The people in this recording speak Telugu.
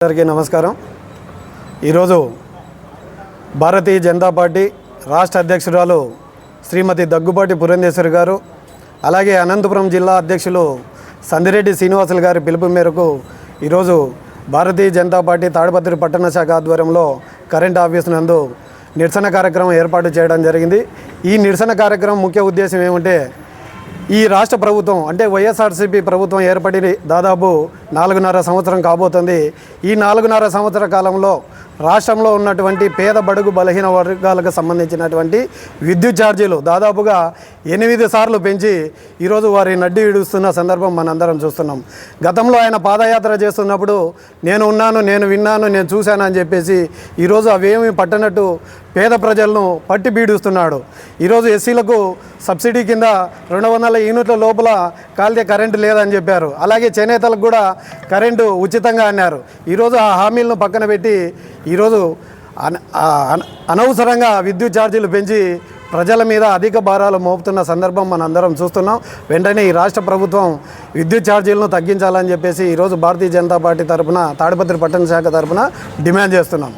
అందరికీ నమస్కారం. ఈరోజు భారతీయ జనతా పార్టీ రాష్ట్ర అధ్యక్షురాలు శ్రీమతి దగ్గుబాటి పురంధేశ్వరి గారు అలాగే అనంతపురం జిల్లా అధ్యక్షులు సందిరెడ్డి శ్రీనివాసులు గారి పిలుపు మేరకు ఈరోజు భారతీయ జనతా పార్టీ తాడిపత్రి పట్టణ శాఖ ఆధ్వర్యంలో కరెంట్ ఆఫీస్ నందు నిరసన కార్యక్రమం ఏర్పాటు చేయడం జరిగింది. ఈ నిరసన కార్యక్రమం ముఖ్య ఉద్దేశం ఏమంటే ఈ రాష్ట్ర ప్రభుత్వం అంటే వైఎస్ఆర్సీపీ ప్రభుత్వం ఏర్పడి దాదాపు నాలుగున్నర సంవత్సరం కాబోతుంది. ఈ నాలుగున్నర సంవత్సర కాలంలో రాష్ట్రంలో ఉన్నటువంటి పేద బడుగు బలహీన వర్గాలకు సంబంధించినటువంటి విద్యుత్ ఛార్జీలు దాదాపుగా ఎనిమిది సార్లు పెంచి ఈరోజు వారి నడ్డి విడుస్తున్న సందర్భం మనందరం చూస్తున్నాం. గతంలో ఆయన పాదయాత్ర చేస్తున్నప్పుడు నేను ఉన్నాను నేను విన్నాను నేను చూశాను అని చెప్పేసి ఈరోజు అవేమి పట్టనట్టు పేద ప్రజలను పట్టి బీడుస్తున్నాడు ఈరోజు ఎస్సీలకు సబ్సిడీ కింద రెండు వందల యూనిట్ల లోపల కాలితే కరెంటు లేదని చెప్పారు. అలాగే చేనేతలకు కూడా కరెంటు ఉచితంగా అన్నారు. ఈరోజు ఆ హామీలను పక్కన పెట్టి ఈరోజు అన- అన- అనవసరంగా విద్యుత్ ఛార్జీలు పెంచి ప్రజల మీద అధిక భారాలు మోపుతున్న సందర్భం మనం అందరం చూస్తున్నాం. వెంటనే ఈ రాష్ట్ర ప్రభుత్వం విద్యుత్ ఛార్జీలను తగ్గించాలని చెప్పేసి ఈరోజు భారతీయ జనతా పార్టీ తరఫున తాడిపత్రి పట్టణ శాఖ తరఫున డిమాండ్ చేస్తున్నాం.